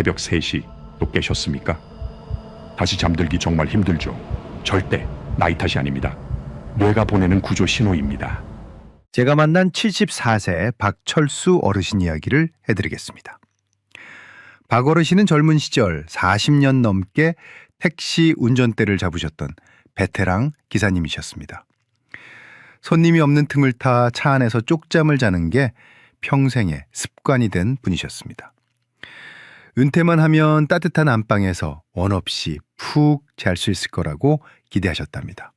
새벽 3시 또 깨셨습니까? 다시 잠들기 정말 힘들죠. 절대 나이 탓이 아닙니다. 뇌가 보내는 구조 신호입니다. 제가 만난 74세 박철수 어르신 이야기를 해드리겠습니다. 박 어르신은 젊은 시절 40년 넘게 택시 운전대를 잡으셨던 베테랑 기사님이셨습니다. 손님이 없는 틈을 타 차 안에서 쪽잠을 자는 게 평생의 습관이 된 분이셨습니다. 은퇴만 하면 따뜻한 안방에서 원 없이 푹 잘 수 있을 거라고 기대하셨답니다.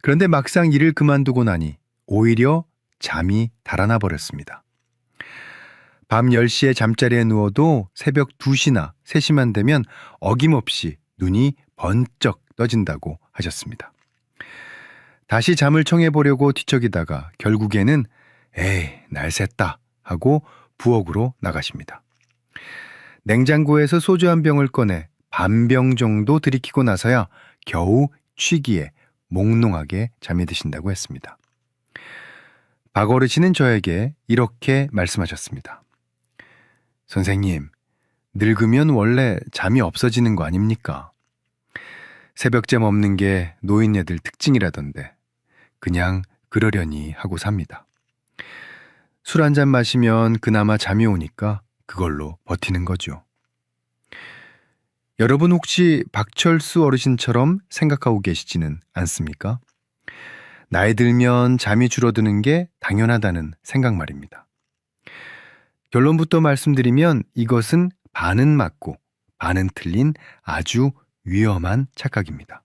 그런데 막상 일을 그만두고 나니 오히려 잠이 달아나 버렸습니다. 밤 10시에 잠자리에 누워도 새벽 2시나 3시만 되면 어김없이 눈이 번쩍 떠진다고 하셨습니다. 다시 잠을 청해 보려고 뒤척이다가 결국에는 에이, 날 샜다 하고 부엌으로 나가십니다. 냉장고에서 소주 한 병을 꺼내 반 병 정도 들이키고 나서야 겨우 취기에 몽롱하게 잠이 드신다고 했습니다. 박 어르신은 저에게 이렇게 말씀하셨습니다. 선생님, 늙으면 원래 잠이 없어지는 거 아닙니까? 새벽잠 없는 게 노인네들 특징이라던데 그냥 그러려니 하고 삽니다. 술 한 잔 마시면 그나마 잠이 오니까 그걸로 버티는 거죠. 여러분 혹시 박철수 어르신처럼 생각하고 계시지는 않습니까? 나이 들면 잠이 줄어드는 게 당연하다는 생각 말입니다. 결론부터 말씀드리면 이것은 반은 맞고 반은 틀린 아주 위험한 착각입니다.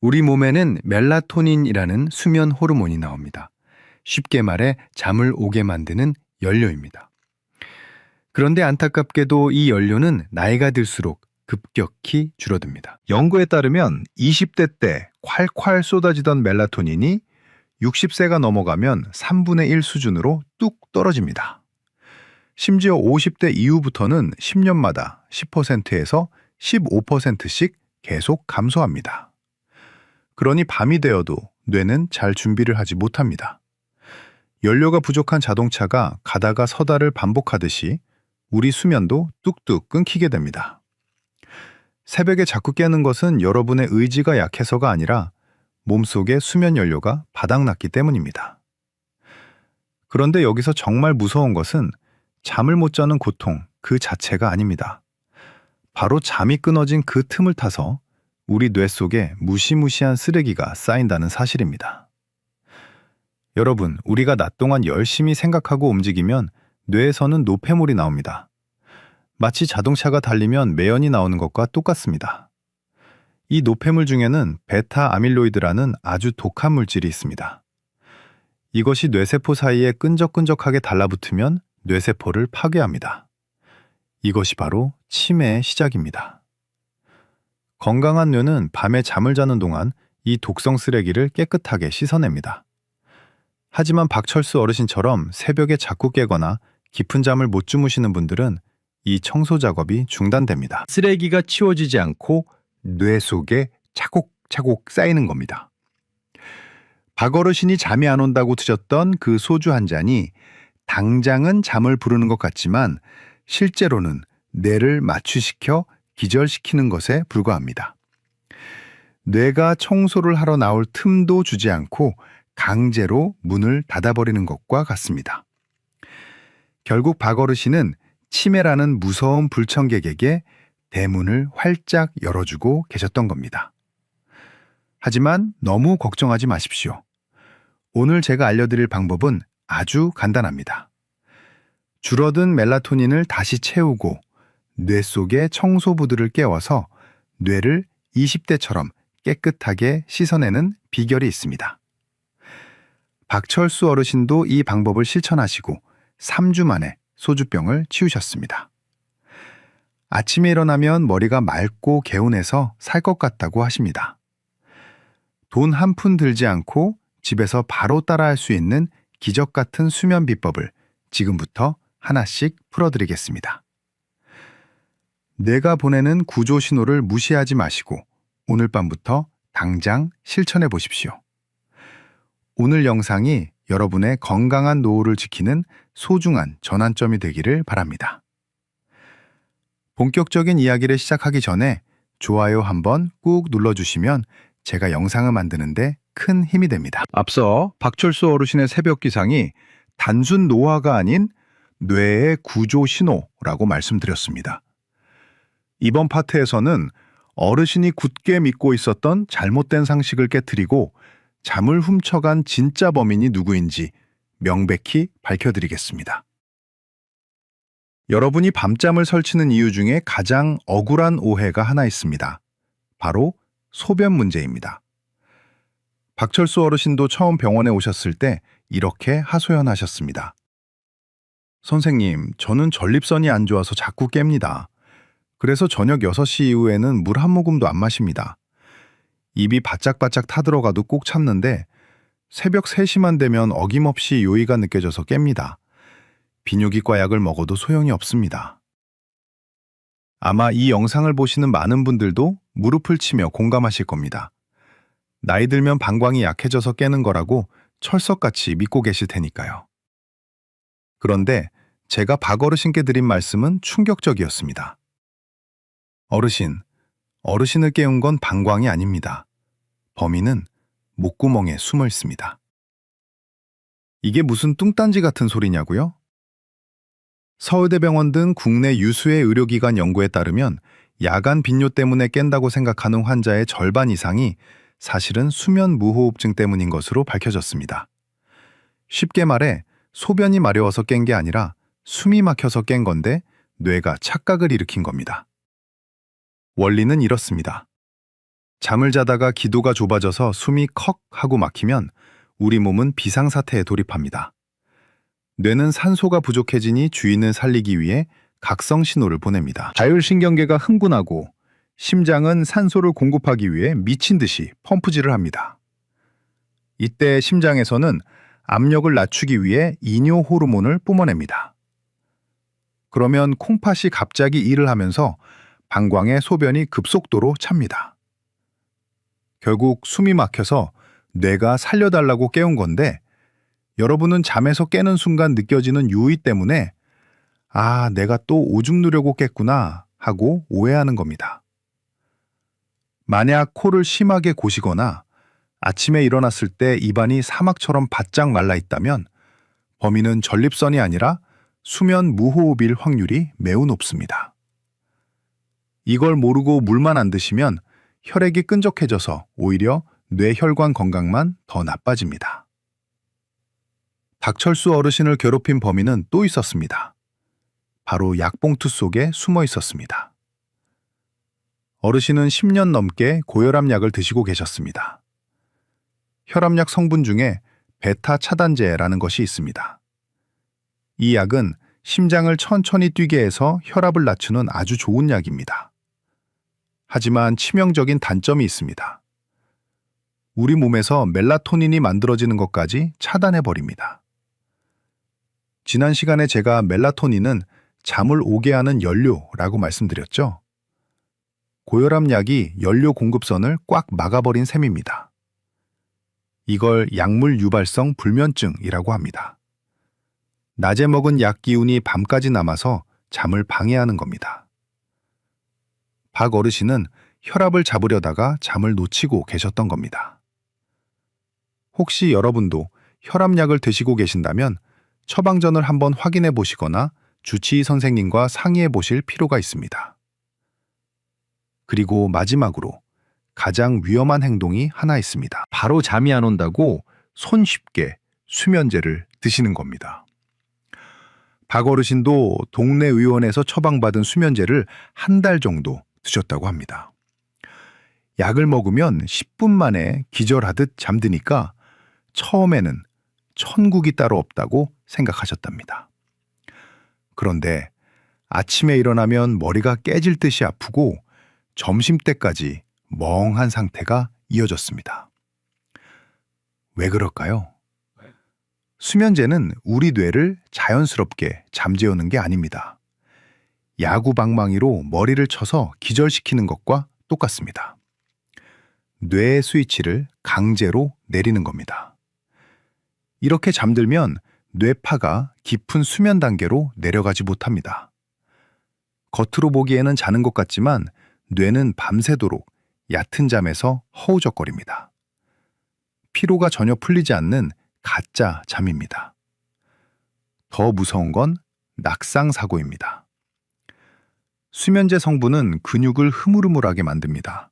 우리 몸에는 멜라토닌이라는 수면 호르몬이 나옵니다. 쉽게 말해 잠을 오게 만드는 연료입니다. 그런데 안타깝게도 이 연료는 나이가 들수록 급격히 줄어듭니다. 연구에 따르면 20대 때 콸콸 쏟아지던 멜라토닌이 60세가 넘어가면 3분의 1 수준으로 뚝 떨어집니다. 심지어 50대 이후부터는 10년마다 10%에서 15%씩 계속 감소합니다. 그러니 밤이 되어도 뇌는 잘 준비를 하지 못합니다. 연료가 부족한 자동차가 가다가 서다를 반복하듯이 우리 수면도 뚝뚝 끊기게 됩니다. 새벽에 자꾸 깨는 것은 여러분의 의지가 약해서가 아니라 몸속의 수면 연료가 바닥났기 때문입니다. 그런데 여기서 정말 무서운 것은 잠을 못 자는 고통 그 자체가 아닙니다. 바로 잠이 끊어진 그 틈을 타서 우리 뇌 속에 무시무시한 쓰레기가 쌓인다는 사실입니다. 여러분, 우리가 낮 동안 열심히 생각하고 움직이면 뇌에서는 노폐물이 나옵니다. 마치 자동차가 달리면 매연이 나오는 것과 똑같습니다. 이 노폐물 중에는 베타 아밀로이드라는 아주 독한 물질이 있습니다. 이것이 뇌세포 사이에 끈적끈적하게 달라붙으면 뇌세포를 파괴합니다. 이것이 바로 치매의 시작입니다. 건강한 뇌는 밤에 잠을 자는 동안 이 독성 쓰레기를 깨끗하게 씻어냅니다. 하지만 박철수 어르신처럼 새벽에 자꾸 깨거나 깊은 잠을 못 주무시는 분들은 이 청소 작업이 중단됩니다. 쓰레기가 치워지지 않고 뇌 속에 차곡차곡 쌓이는 겁니다. 박 어르신이 잠이 안 온다고 드셨던 그 소주 한 잔이 당장은 잠을 부르는 것 같지만 실제로는 뇌를 마취시켜 기절시키는 것에 불과합니다. 뇌가 청소를 하러 나올 틈도 주지 않고 강제로 문을 닫아버리는 것과 같습니다. 결국 박 어르신은 치매라는 무서운 불청객에게 대문을 활짝 열어주고 계셨던 겁니다. 하지만 너무 걱정하지 마십시오. 오늘 제가 알려드릴 방법은 아주 간단합니다. 줄어든 멜라토닌을 다시 채우고 뇌 속의 청소부들을 깨워서 뇌를 20대처럼 깨끗하게 씻어내는 비결이 있습니다. 박철수 어르신도 이 방법을 실천하시고 3주 만에 소주병을 치우셨습니다. 아침에 일어나면 머리가 맑고 개운해서 살 것 같다고 하십니다. 돈 한 푼 들지 않고 집에서 바로 따라할 수 있는 기적 같은 수면 비법을 지금부터 하나씩 풀어드리겠습니다. 내가 보내는 구조 신호를 무시하지 마시고 오늘 밤부터 당장 실천해 보십시오. 오늘 영상이 여러분의 건강한 노후를 지키는 소중한 전환점이 되기를 바랍니다. 본격적인 이야기를 시작하기 전에 좋아요 한번 꾹 눌러주시면 제가 영상을 만드는데 큰 힘이 됩니다. 앞서 박철수 어르신의 새벽 기상이 단순 노화가 아닌 뇌의 구조 신호라고 말씀드렸습니다. 이번 파트에서는 어르신이 굳게 믿고 있었던 잘못된 상식을 깨뜨리고 잠을 훔쳐간 진짜 범인이 누구인지 명백히 밝혀드리겠습니다. 여러분이 밤잠을 설치는 이유 중에 가장 억울한 오해가 하나 있습니다. 바로 소변 문제입니다. 박철수 어르신도 처음 병원에 오셨을 때 이렇게 하소연하셨습니다. 선생님, 저는 전립선이 안 좋아서 자꾸 깹니다. 그래서 저녁 6시 이후에는 물 한 모금도 안 마십니다. 입이 바짝바짝 타들어가도 꼭 참는데 새벽 3시만 되면 어김없이 요의가 느껴져서 깹니다. 비뇨기과 약을 먹어도 소용이 없습니다. 아마 이 영상을 보시는 많은 분들도 무릎을 치며 공감하실 겁니다. 나이 들면 방광이 약해져서 깨는 거라고 철석같이 믿고 계실 테니까요. 그런데 제가 박어르신께 드린 말씀은 충격적이었습니다. 어르신, 어르신을 깨운 건 방광이 아닙니다. 범인은 목구멍에 숨어 있습니다. 이게 무슨 뚱딴지 같은 소리냐고요? 서울대병원 등 국내 유수의 의료기관 연구에 따르면 야간 빈뇨 때문에 깬다고 생각하는 환자의 절반 이상이 사실은 수면 무호흡증 때문인 것으로 밝혀졌습니다. 쉽게 말해 소변이 마려워서 깬 게 아니라 숨이 막혀서 깬 건데 뇌가 착각을 일으킨 겁니다. 원리는 이렇습니다. 잠을 자다가 기도가 좁아져서 숨이 컥 하고 막히면 우리 몸은 비상사태에 돌입합니다. 뇌는 산소가 부족해지니 주인을 살리기 위해 각성 신호를 보냅니다. 자율신경계가 흥분하고 심장은 산소를 공급하기 위해 미친 듯이 펌프질을 합니다. 이때 심장에서는 압력을 낮추기 위해 이뇨 호르몬을 뿜어냅니다. 그러면 콩팥이 갑자기 일을 하면서 방광에 소변이 급속도로 찹니다. 결국 숨이 막혀서 뇌가 살려달라고 깨운 건데 여러분은 잠에서 깨는 순간 느껴지는 유의 때문에 아, 내가 또 오줌 누려고 깼구나 하고 오해하는 겁니다. 만약 코를 심하게 고시거나 아침에 일어났을 때 입안이 사막처럼 바짝 말라 있다면 범인은 전립선이 아니라 수면 무호흡일 확률이 매우 높습니다. 이걸 모르고 물만 안 드시면 혈액이 끈적해져서 오히려 뇌혈관 건강만 더 나빠집니다. 박철수 어르신을 괴롭힌 범인은 또 있었습니다. 바로 약봉투 속에 숨어 있었습니다. 어르신은 10년 넘게 고혈압 약을 드시고 계셨습니다. 혈압약 성분 중에 베타 차단제라는 것이 있습니다. 이 약은 심장을 천천히 뛰게 해서 혈압을 낮추는 아주 좋은 약입니다. 하지만 치명적인 단점이 있습니다. 우리 몸에서 멜라토닌이 만들어지는 것까지 차단해 버립니다. 지난 시간에 제가 멜라토닌은 잠을 오게 하는 연료라고 말씀드렸죠. 고혈압 약이 연료 공급선을 꽉 막아버린 셈입니다. 이걸 약물 유발성 불면증이라고 합니다. 낮에 먹은 약 기운이 밤까지 남아서 잠을 방해하는 겁니다. 박 어르신은 혈압을 잡으려다가 잠을 놓치고 계셨던 겁니다. 혹시 여러분도 혈압약을 드시고 계신다면 처방전을 한번 확인해 보시거나 주치의 선생님과 상의해 보실 필요가 있습니다. 그리고 마지막으로 가장 위험한 행동이 하나 있습니다. 바로 잠이 안 온다고 손쉽게 수면제를 드시는 겁니다. 박 어르신도 동네 의원에서 처방받은 수면제를 한 달 정도 드셨다고 합니다. 약을 먹으면 10분 만에 기절하듯 잠드니까 처음에는 천국이 따로 없다고 생각하셨답니다. 그런데 아침에 일어나면 머리가 깨질 듯이 아프고 점심 때까지 멍한 상태가 이어졌습니다. 왜 그럴까요? 수면제는 우리 뇌를 자연스럽게 잠재우는 게 아닙니다. 야구 방망이로 머리를 쳐서 기절시키는 것과 똑같습니다. 뇌의 스위치를 강제로 내리는 겁니다. 이렇게 잠들면 뇌파가 깊은 수면 단계로 내려가지 못합니다. 겉으로 보기에는 자는 것 같지만 뇌는 밤새도록 얕은 잠에서 허우적거립니다. 피로가 전혀 풀리지 않는 가짜 잠입니다. 더 무서운 건 낙상 사고입니다. 수면제 성분은 근육을 흐물흐물하게 만듭니다.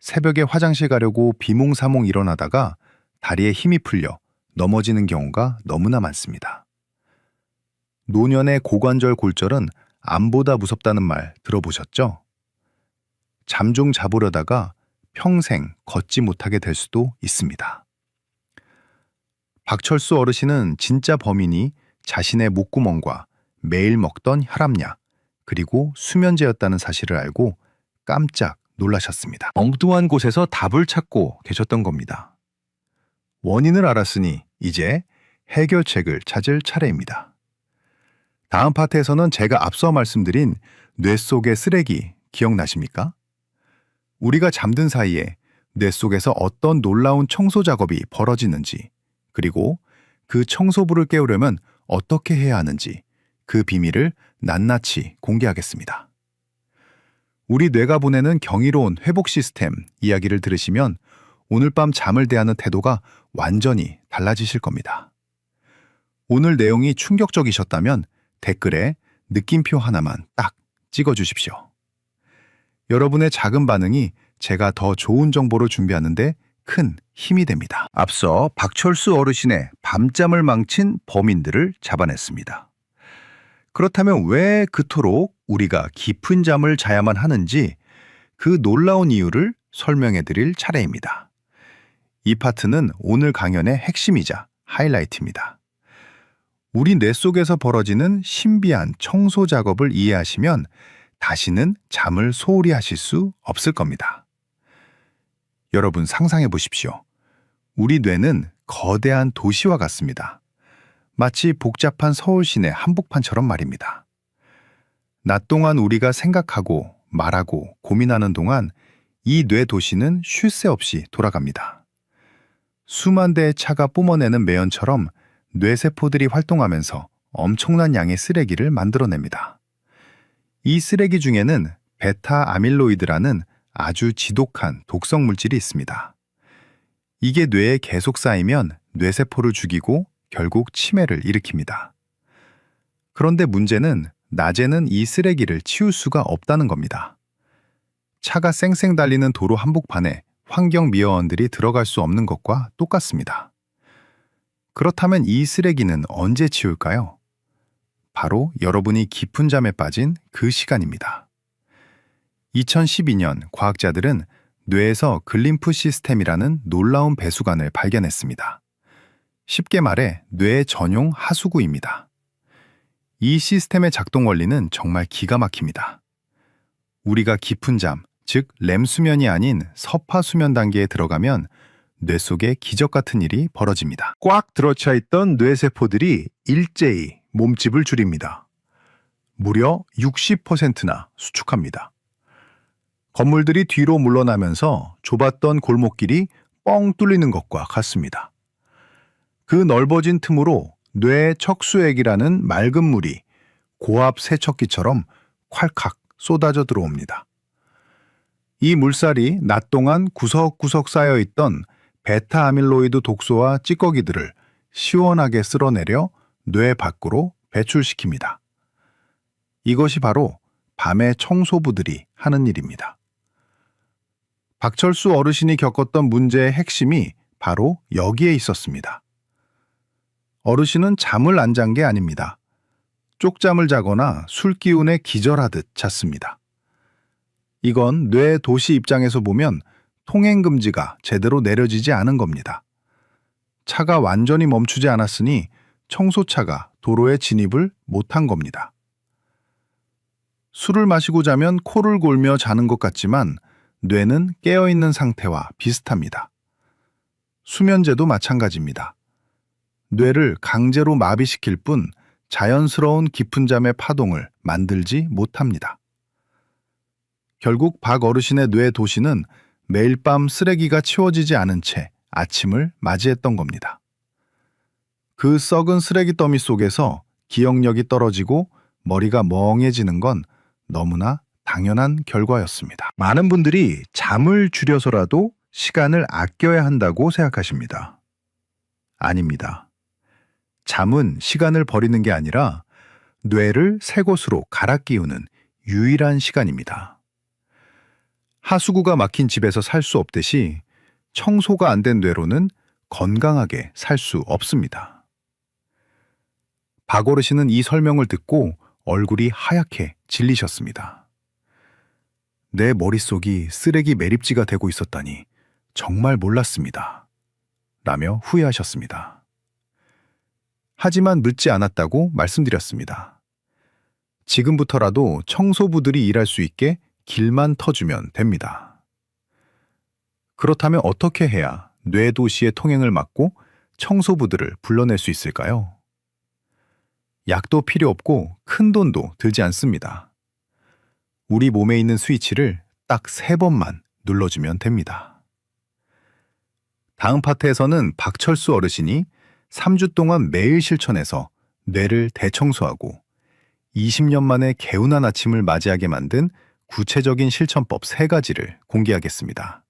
새벽에 화장실 가려고 비몽사몽 일어나다가 다리에 힘이 풀려 넘어지는 경우가 너무나 많습니다. 노년의 고관절 골절은 암보다 무섭다는 말 들어보셨죠? 잠좀 자보려다가 평생 걷지 못하게 될 수도 있습니다. 박철수 어르신은 진짜 범인이 자신의 목구멍과 매일 먹던 혈압약 그리고 수면제였다는 사실을 알고 깜짝 놀라셨습니다. 엉뚱한 곳에서 답을 찾고 계셨던 겁니다. 원인을 알았으니 이제 해결책을 찾을 차례입니다. 다음 파트에서는 제가 앞서 말씀드린 뇌 속의 쓰레기 기억나십니까? 우리가 잠든 사이에 뇌 속에서 어떤 놀라운 청소 작업이 벌어지는지, 그리고 그 청소부를 깨우려면 어떻게 해야 하는지 그 비밀을 낱낱이 공개하겠습니다. 우리 뇌가 보내는 경이로운 회복 시스템 이야기를 들으시면 오늘 밤 잠을 대하는 태도가 완전히 달라지실 겁니다. 오늘 내용이 충격적이셨다면 댓글에 느낌표 하나만 딱 찍어 주십시오. 여러분의 작은 반응이 제가 더 좋은 정보를 준비하는데 큰 힘이 됩니다. 앞서 박철수 어르신의 밤잠을 망친 범인들을 잡아냈습니다. 그렇다면 왜 그토록 우리가 깊은 잠을 자야만 하는지 그 놀라운 이유를 설명해 드릴 차례입니다. 이 파트는 오늘 강연의 핵심이자 하이라이트입니다. 우리 뇌 속에서 벌어지는 신비한 청소 작업을 이해하시면 다시는 잠을 소홀히 하실 수 없을 겁니다. 여러분 상상해 보십시오. 우리 뇌는 거대한 도시와 같습니다. 마치 복잡한 서울 시내 한복판처럼 말입니다. 낮 동안 우리가 생각하고 말하고 고민하는 동안 이 뇌 도시는 쉴 새 없이 돌아갑니다. 수만 대의 차가 뿜어내는 매연처럼 뇌세포들이 활동하면서 엄청난 양의 쓰레기를 만들어냅니다. 이 쓰레기 중에는 베타 아밀로이드라는 아주 지독한 독성 물질이 있습니다. 이게 뇌에 계속 쌓이면 뇌세포를 죽이고 결국 치매를 일으킵니다. 그런데 문제는 낮에는 이 쓰레기를 치울 수가 없다는 겁니다. 차가 쌩쌩 달리는 도로 한복판에 환경 미화원들이 들어갈 수 없는 것과 똑같습니다. 그렇다면 이 쓰레기는 언제 치울까요? 바로 여러분이 깊은 잠에 빠진 그 시간입니다. 2012년 과학자들은 뇌에서 글림프 시스템이라는 놀라운 배수관을 발견했습니다. 쉽게 말해 뇌 전용 하수구입니다. 이 시스템의 작동 원리는 정말 기가 막힙니다. 우리가 깊은 잠, 즉 렘 수면이 아닌 서파 수면 단계에 들어가면 뇌 속에 기적 같은 일이 벌어집니다. 꽉 들어차 있던 뇌세포들이 일제히 몸집을 줄입니다. 무려 60%나 수축합니다. 건물들이 뒤로 물러나면서 좁았던 골목길이 뻥 뚫리는 것과 같습니다. 그 넓어진 틈으로 뇌 척수액이라는 맑은 물이 고압 세척기처럼 콸칵 쏟아져 들어옵니다. 이 물살이 낮 동안 구석구석 쌓여 있던 베타 아밀로이드 독소와 찌꺼기들을 시원하게 쓸어내려 뇌 밖으로 배출시킵니다. 이것이 바로 밤의 청소부들이 하는 일입니다. 박철수 어르신이 겪었던 문제의 핵심이 바로 여기에 있었습니다. 어르신은 잠을 안 잔 게 아닙니다. 쪽잠을 자거나 술 기운에 기절하듯 잤습니다. 이건 뇌 도시 입장에서 보면 통행 금지가 제대로 내려지지 않은 겁니다. 차가 완전히 멈추지 않았으니 청소차가 도로에 진입을 못한 겁니다. 술을 마시고 자면 코를 골며 자는 것 같지만 뇌는 깨어있는 상태와 비슷합니다. 수면제도 마찬가지입니다. 뇌를 강제로 마비시킬 뿐 자연스러운 깊은 잠의 파동을 만들지 못합니다. 결국 박 어르신의 뇌 도시는 매일 밤 쓰레기가 치워지지 않은 채 아침을 맞이했던 겁니다. 그 썩은 쓰레기 더미 속에서 기억력이 떨어지고 머리가 멍해지는 건 너무나 당연한 결과였습니다. 많은 분들이 잠을 줄여서라도 시간을 아껴야 한다고 생각하십니다. 아닙니다. 잠은 시간을 버리는 게 아니라 뇌를 새 곳으로 갈아 끼우는 유일한 시간입니다. 하수구가 막힌 집에서 살 수 없듯이 청소가 안 된 뇌로는 건강하게 살 수 없습니다. 박 어르신은 이 설명을 듣고 얼굴이 하얗게 질리셨습니다. 내 머릿속이 쓰레기 매립지가 되고 있었다니 정말 몰랐습니다. 라며 후회하셨습니다. 하지만 늦지 않았다고 말씀드렸습니다. 지금부터라도 청소부들이 일할 수 있게 길만 터주면 됩니다. 그렇다면 어떻게 해야 뇌도시의 통행을 막고 청소부들을 불러낼 수 있을까요? 약도 필요 없고 큰 돈도 들지 않습니다. 우리 몸에 있는 스위치를 딱 세 번만 눌러주면 됩니다. 다음 파트에서는 박철수 어르신이 3주 동안 매일 실천해서 뇌를 대청소하고 20년 만에 개운한 아침을 맞이하게 만든 구체적인 실천법 3가지를 공개하겠습니다.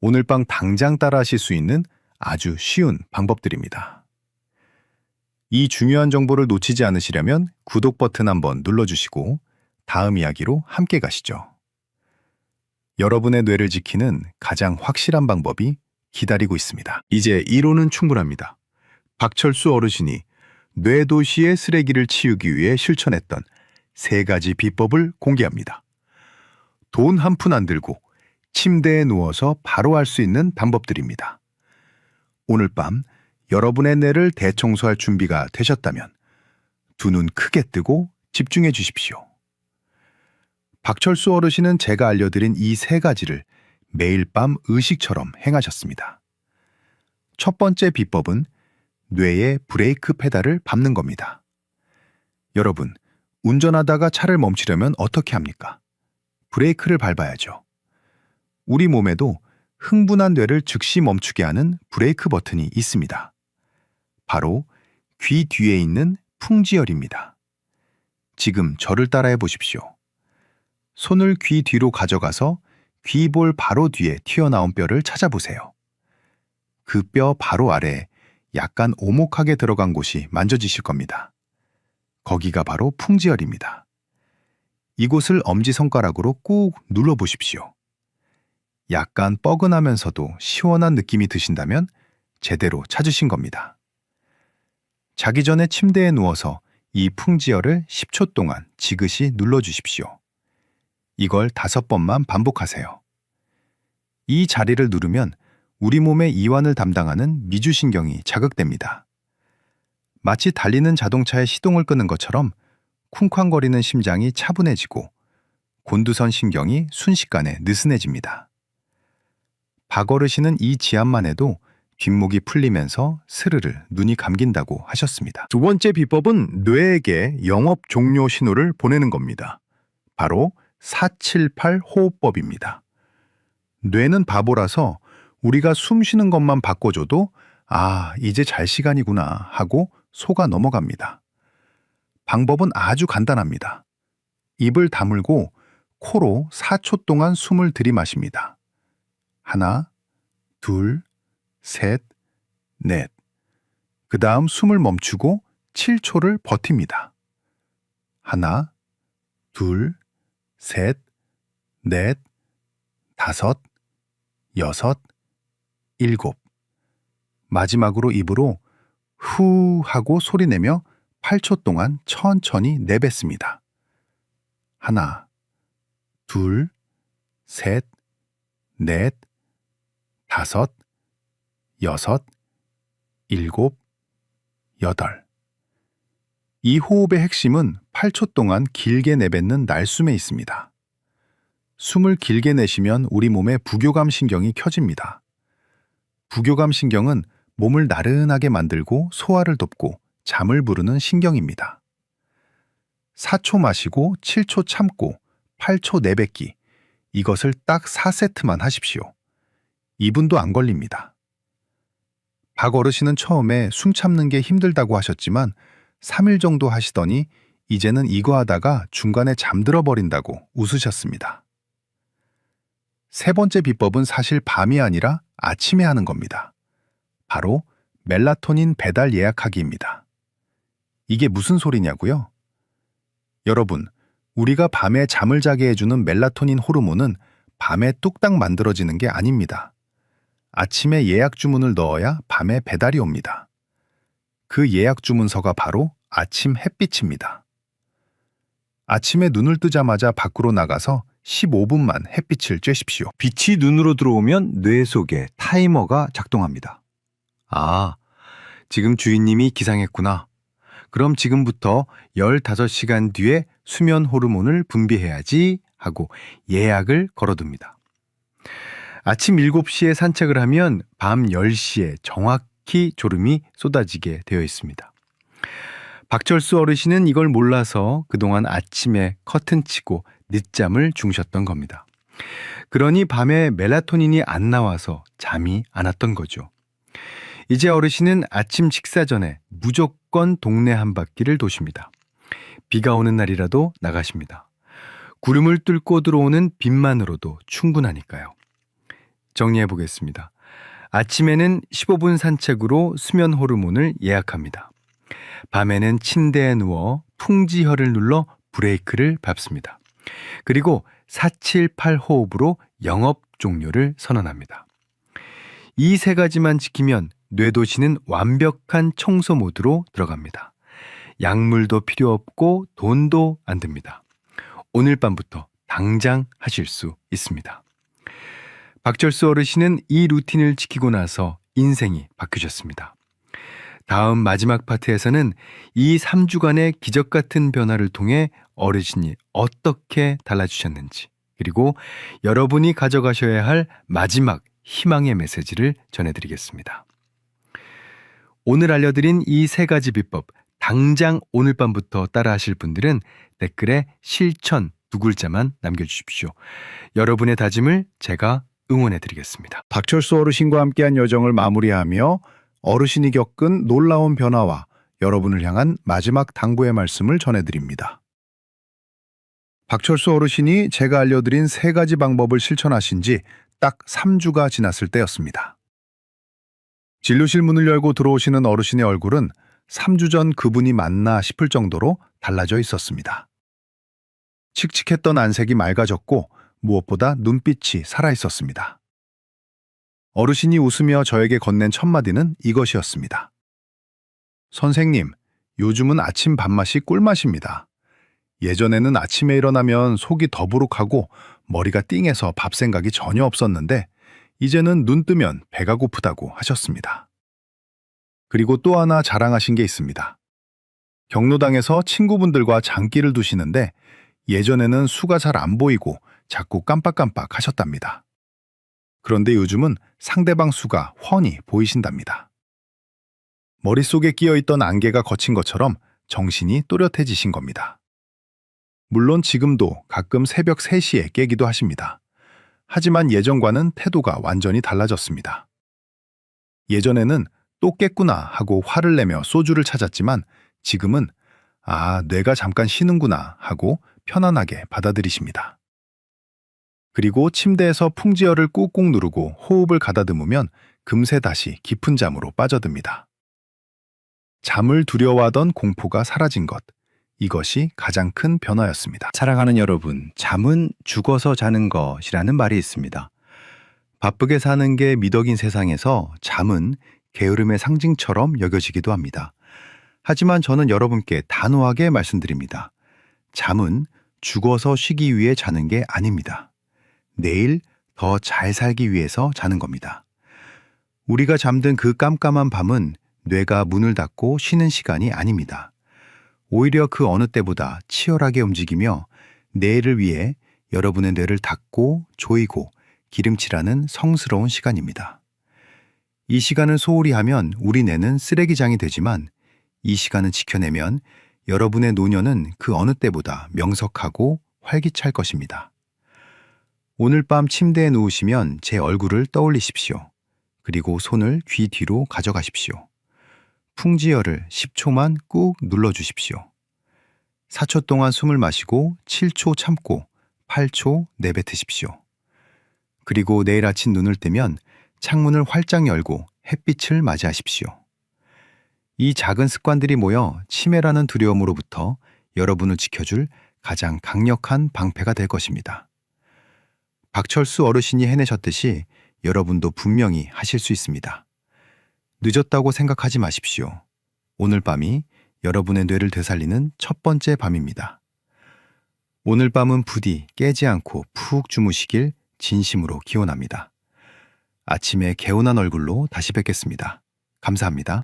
오늘 밤 당장 따라 하실 수 있는 아주 쉬운 방법들입니다. 이 중요한 정보를 놓치지 않으시려면 구독 버튼 한번 눌러주시고 다음 이야기로 함께 가시죠. 여러분의 뇌를 지키는 가장 확실한 방법이 기다리고 있습니다. 이제 이론은 충분합니다. 박철수 어르신이 뇌도시의 쓰레기를 치우기 위해 실천했던 세 가지 비법을 공개합니다. 돈 한 푼 안 들고 침대에 누워서 바로 할 수 있는 방법들입니다. 오늘 밤 여러분의 뇌를 대청소할 준비가 되셨다면 두 눈 크게 뜨고 집중해 주십시오. 박철수 어르신은 제가 알려드린 이 세 가지를 매일 밤 의식처럼 행하셨습니다. 첫 번째 비법은 뇌의 브레이크 페달을 밟는 겁니다. 여러분, 운전하다가 차를 멈추려면 어떻게 합니까? 브레이크를 밟아야죠. 우리 몸에도 흥분한 뇌를 즉시 멈추게 하는 브레이크 버튼이 있습니다. 바로 귀 뒤에 있는 풍지열입니다. 지금 저를 따라해 보십시오. 손을 귀 뒤로 가져가서 귀볼 바로 뒤에 튀어나온 뼈를 찾아보세요. 그 뼈 바로 아래에 약간 오목하게 들어간 곳이 만져지실 겁니다. 거기가 바로 풍지열입니다. 이곳을 엄지손가락으로 꾹 눌러보십시오. 약간 뻐근하면서도 시원한 느낌이 드신다면 제대로 찾으신 겁니다. 자기 전에 침대에 누워서 이 풍지열을 10초 동안 지그시 눌러주십시오. 이걸 다섯 번만 반복하세요. 이 자리를 누르면 우리 몸의 이완을 담당하는 미주신경이 자극됩니다. 마치 달리는 자동차의 시동을 끄는 것처럼 쿵쾅거리는 심장이 차분해지고 곤두선 신경이 순식간에 느슨해집니다. 박어르신은 이 지압만 해도 뒷목이 풀리면서 스르르 눈이 감긴다고 하셨습니다. 두 번째 비법은 뇌에게 영업 종료 신호를 보내는 겁니다. 바로 478 호흡법입니다. 뇌는 바보라서 우리가 숨 쉬는 것만 바꿔줘도 아, 이제 잘 시간이구나 하고 속아 넘어갑니다. 방법은 아주 간단합니다. 입을 다물고 코로 4초 동안 숨을 들이마십니다. 하나, 둘, 셋, 넷. 그 다음 숨을 멈추고 7초를 버팁니다. 하나, 둘, 셋, 넷, 다섯, 여섯, 일곱. 마지막으로 입으로 후 하고 소리내며 8초 동안 천천히 내뱉습니다. 하나, 둘, 셋, 넷, 다섯, 여섯, 일곱, 여덟. 이 호흡의 핵심은 8초 동안 길게 내뱉는 날숨에 있습니다. 숨을 길게 내쉬면 우리 몸의 부교감 신경이 켜집니다. 부교감 신경은 몸을 나른하게 만들고 소화를 돕고 잠을 부르는 신경입니다. 4초 마시고 7초 참고 8초 내뱉기. 이것을 딱 4세트만 하십시오. 2분도 안 걸립니다. 박 어르신은 처음에 숨 참는 게 힘들다고 하셨지만 3일 정도 하시더니 이제는 이거 하다가 중간에 잠들어 버린다고 웃으셨습니다. 세 번째 비법은 사실 밤이 아니라 아침에 하는 겁니다. 바로 멜라토닌 배달 예약하기입니다. 이게 무슨 소리냐고요? 여러분, 우리가 밤에 잠을 자게 해주는 멜라토닌 호르몬은 밤에 뚝딱 만들어지는 게 아닙니다. 아침에 예약 주문을 넣어야 밤에 배달이 옵니다. 그 예약 주문서가 바로 아침 햇빛입니다. 아침에 눈을 뜨자마자 밖으로 나가서 15분만 햇빛을 쬐십시오. 빛이 눈으로 들어오면 뇌 속에 타이머가 작동합니다. 아, 지금 주인님이 기상했구나. 그럼 지금부터 15시간 뒤에 수면 호르몬을 분비해야지 하고 예약을 걸어둡니다. 아침 7시에 산책을 하면 밤 10시에 정확히 졸음이 쏟아지게 되어 있습니다. 박철수 어르신은 이걸 몰라서 그동안 아침에 커튼 치고 늦잠을 주무셨던 겁니다. 그러니 밤에 멜라토닌이 안 나와서 잠이 안 왔던 거죠. 이제 어르신은 아침 식사 전에 무조건 동네 한 바퀴를 도십니다. 비가 오는 날이라도 나가십니다. 구름을 뚫고 들어오는 빛만으로도 충분하니까요. 정리해 보겠습니다. 아침에는 15분 산책으로 수면 호르몬을 예약합니다. 밤에는 침대에 누워 풍지혈을 눌러 브레이크를 밟습니다. 그리고 478 호흡으로 영업 종료를 선언합니다. 이 세 가지만 지키면 뇌도시는 완벽한 청소 모드로 들어갑니다. 약물도 필요 없고 돈도 안 듭니다. 오늘 밤부터 당장 하실 수 있습니다. 박철수 어르신은 이 루틴을 지키고 나서 인생이 바뀌셨습니다. 다음 마지막 파트에서는 이 3주간의 기적 같은 변화를 통해 어르신이 어떻게 달라지셨는지, 그리고 여러분이 가져가셔야 할 마지막 희망의 메시지를 전해드리겠습니다. 오늘 알려드린 이 세 가지 비법, 당장 오늘 밤부터 따라 하실 분들은 댓글에 실천 두 글자만 남겨주십시오. 여러분의 다짐을 제가 응원해드리겠습니다. 박철수 어르신과 함께한 여정을 마무리하며 어르신이 겪은 놀라운 변화와 여러분을 향한 마지막 당부의 말씀을 전해드립니다. 박철수 어르신이 제가 알려드린 세 가지 방법을 실천하신 지 딱 3주가 지났을 때였습니다. 진료실 문을 열고 들어오시는 어르신의 얼굴은 3주 전 그분이 맞나 싶을 정도로 달라져 있었습니다. 칙칙했던 안색이 맑아졌고 무엇보다 눈빛이 살아 있었습니다. 어르신이 웃으며 저에게 건넨 첫 마디는 이것이었습니다. 선생님, 요즘은 아침 밥맛이 꿀맛입니다. 예전에는 아침에 일어나면 속이 더부룩하고 머리가 띵해서 밥 생각이 전혀 없었는데 이제는 눈 뜨면 배가 고프다고 하셨습니다. 그리고 또 하나 자랑하신 게 있습니다. 경로당에서 친구분들과 장기를 두시는데 예전에는 수가 잘 안 보이고 자꾸 깜빡깜빡 하셨답니다. 그런데 요즘은 상대방 수가 훤히 보이신답니다. 머릿속에 끼어있던 안개가 거친 것처럼 정신이 또렷해지신 겁니다. 물론 지금도 가끔 새벽 3시에 깨기도 하십니다. 하지만 예전과는 태도가 완전히 달라졌습니다. 예전에는 또 깼구나 하고 화를 내며 소주를 찾았지만 지금은 아, 뇌가 잠깐 쉬는구나 하고 편안하게 받아들이십니다. 그리고 침대에서 풍지열을 꾹꾹 누르고 호흡을 가다듬으면 금세 다시 깊은 잠으로 빠져듭니다. 잠을 두려워하던 공포가 사라진 것. 이것이 가장 큰 변화였습니다. 사랑하는 여러분, 잠은 죽어서 자는 것이라는 말이 있습니다. 바쁘게 사는 게 미덕인 세상에서 잠은 게으름의 상징처럼 여겨지기도 합니다. 하지만 저는 여러분께 단호하게 말씀드립니다. 잠은 죽어서 쉬기 위해 자는 게 아닙니다. 내일 더 잘 살기 위해서 자는 겁니다. 우리가 잠든 그 깜깜한 밤은 뇌가 문을 닫고 쉬는 시간이 아닙니다. 오히려 그 어느 때보다 치열하게 움직이며 내일을 위해 여러분의 뇌를 닫고 조이고 기름칠하는 성스러운 시간입니다. 이 시간을 소홀히 하면 우리 뇌는 쓰레기장이 되지만 이 시간을 지켜내면 여러분의 노년은 그 어느 때보다 명석하고 활기찰 것입니다. 오늘 밤 침대에 누우시면 제 얼굴을 떠올리십시오. 그리고 손을 귀 뒤로 가져가십시오. 풍지열을 10초만 꾹 눌러주십시오. 4초 동안 숨을 마시고 7초 참고 8초 내뱉으십시오. 그리고 내일 아침 눈을 뜨면 창문을 활짝 열고 햇빛을 맞이하십시오. 이 작은 습관들이 모여 치매라는 두려움으로부터 여러분을 지켜줄 가장 강력한 방패가 될 것입니다. 박철수 어르신이 해내셨듯이 여러분도 분명히 하실 수 있습니다. 늦었다고 생각하지 마십시오. 오늘 밤이 여러분의 뇌를 되살리는 첫 번째 밤입니다. 오늘 밤은 부디 깨지 않고 푹 주무시길 진심으로 기원합니다. 아침에 개운한 얼굴로 다시 뵙겠습니다. 감사합니다.